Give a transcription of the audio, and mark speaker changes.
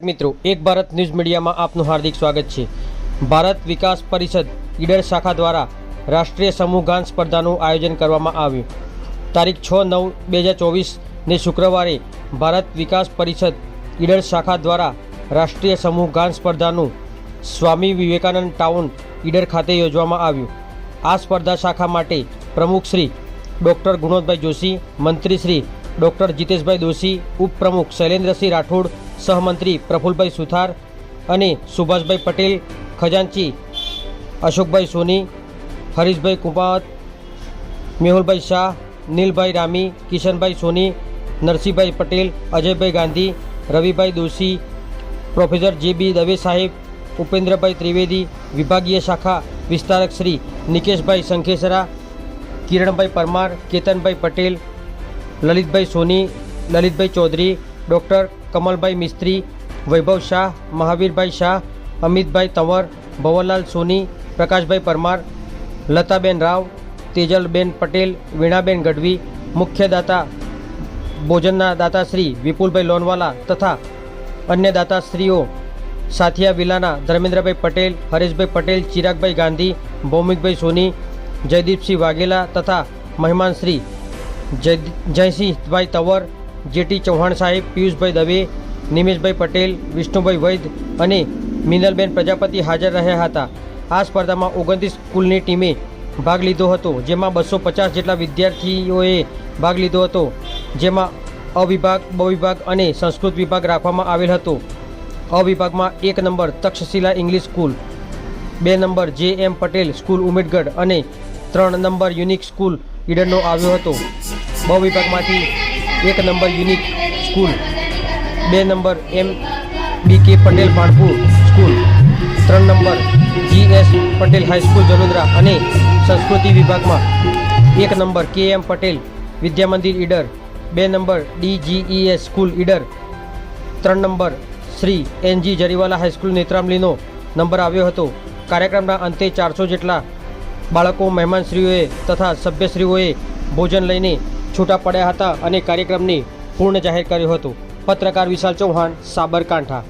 Speaker 1: મિત્રો, એક ભારત ન્યૂઝ મીડિયામાં આપનું હાર્દિક સ્વાગત છે. ભારત વિકાસ પરિષદ ઈડર શાખા દ્વારા રાષ્ટ્રીય સમૂહ ગાન સ્પર્ધાનું આયોજન કરવામાં આવ્યું. તારીખ છ નવ બે હજાર ચોવીસને શુક્રવારે ભારત વિકાસ પરિષદ ઈડર શાખા દ્વારા રાષ્ટ્રીય સમૂહ ગાન સ્પર્ધાનું સ્વામી વિવેકાનંદ ટાઉન ઈડર ખાતે યોજવામાં આવ્યું. આ સ્પર્ધા શાખા માટે પ્રમુખ શ્રી ડૉક્ટર ગુણોદભાઈ જોશી, મંત્રી શ્રી ડૉક્ટર જીતેશભાઈ દોશી, ઉપપ્રમુખ શૈલેન્દ્રસિંહ રાઠોડ સહમંત્રી પ્રફુલભાઈ સુથાર અને Subhashbhai Patel, ખજાનચી Ashokbhai Soni, Harishbhai Kumavat Mehulbhai Shah, Nilbhai Rami, Kishanbhai Soni, Narsinhbhai Patel, Ajaybhai Gandhi, Ravibhai Doshi, professor J B Dave સાહેબ, ઉપેન્દ્રભાઈ ત્રિવેદી, વિભાગીય શાખા વિસ્તારક શ્રી નિકેશભાઈ સંખેસરા, કિરણભાઈ પરમાર, કેતનભાઈ પટેલ, લલિતભાઈ સોની, લલિતભાઈ ચૌધરી ડૉક્ટર કમલભાઈ મિસ્ત્રી, વૈભવ શાહ, મહાવીરભાઈ શાહ, અમિતભાઈ તંવર, ભવનલાલ સોની, પ્રકાશભાઈ પરમાર, લતાબેન રાવ, તેજલબેન પટેલ, વીણાબેન ગઢવી, મુખ્ય દાતા ભોજનના દાતાશ્રી વિપુલભાઈ લોનવાલા તથા અન્ય દાતાશ્રીઓ સાથિયા વિલાના ધર્મેન્દ્રભાઈ પટેલ, હરેશભાઈ પટેલ, ચિરાગભાઈ ગાંધી, ભૌમિકભાઈ સોની, જયદીપસિંહ વાઘેલા તથા મહેમાન શ્રી જય જયસિંહભાઈ તંવર જેટી ચૌહાણ સાહેબ, પિયુષભાઈ દવે, નિમેશભાઈ પટેલ, વિષ્ણુભાઈ વૈદ અને મિનલબેન પ્રજાપતિ હાજર રહ્યા હતા. આ સ્પર્ધામાં ઓગણત્રીસ સ્કૂલની ટીમે ભાગ લીધો હતો, જેમાં બસો પચાસ જેટલા વિદ્યાર્થીઓએ ભાગ લીધો હતો, જેમાં અવિભાગ, બવિભાગ વિભાગ અને સંસ્કૃત વિભાગ રાખવામાં આવેલ હતો. અવિભાગમાં એક નંબર તક્ષશિલા ઇંગ્લિશ સ્કૂલ, બે number J M Patel school ઉમેદગઢ અને ત્રણ નંબર યુનિક સ્કૂલ ઈડનનો આવ્યો હતો. બ વિભાગમાંથી એક નંબર યુનિક સ્કૂલ, બે number M B K Patel Manpur school, ત્રણ number G S Patel high school Jalodara અને સંસ્કૃતિ વિભાગમાં, એક નંબર કે એમ પટેલ વિદ્યા મંદિર ઈડર, બે નંબર ડીજીઈએસ સ્કૂલ ઈડર, ત્રણ number Shri NG Jariwala high school નેત્રામલીનો number આવ્યો હતો. કાર્યક્રમના અંતે ચારસો જેટલા બાળકો, મહેમાનશ્રીઓએ તથા સભ્યશ્રીઓએ ભોજન લઈને છૂટા પડ્યા હતા અને કાર્યક્રમને પૂર્ણ જાહેર કર્યું હતું. પત્રકાર વિશાલ ચૌહાણ સાબરકાંઠા.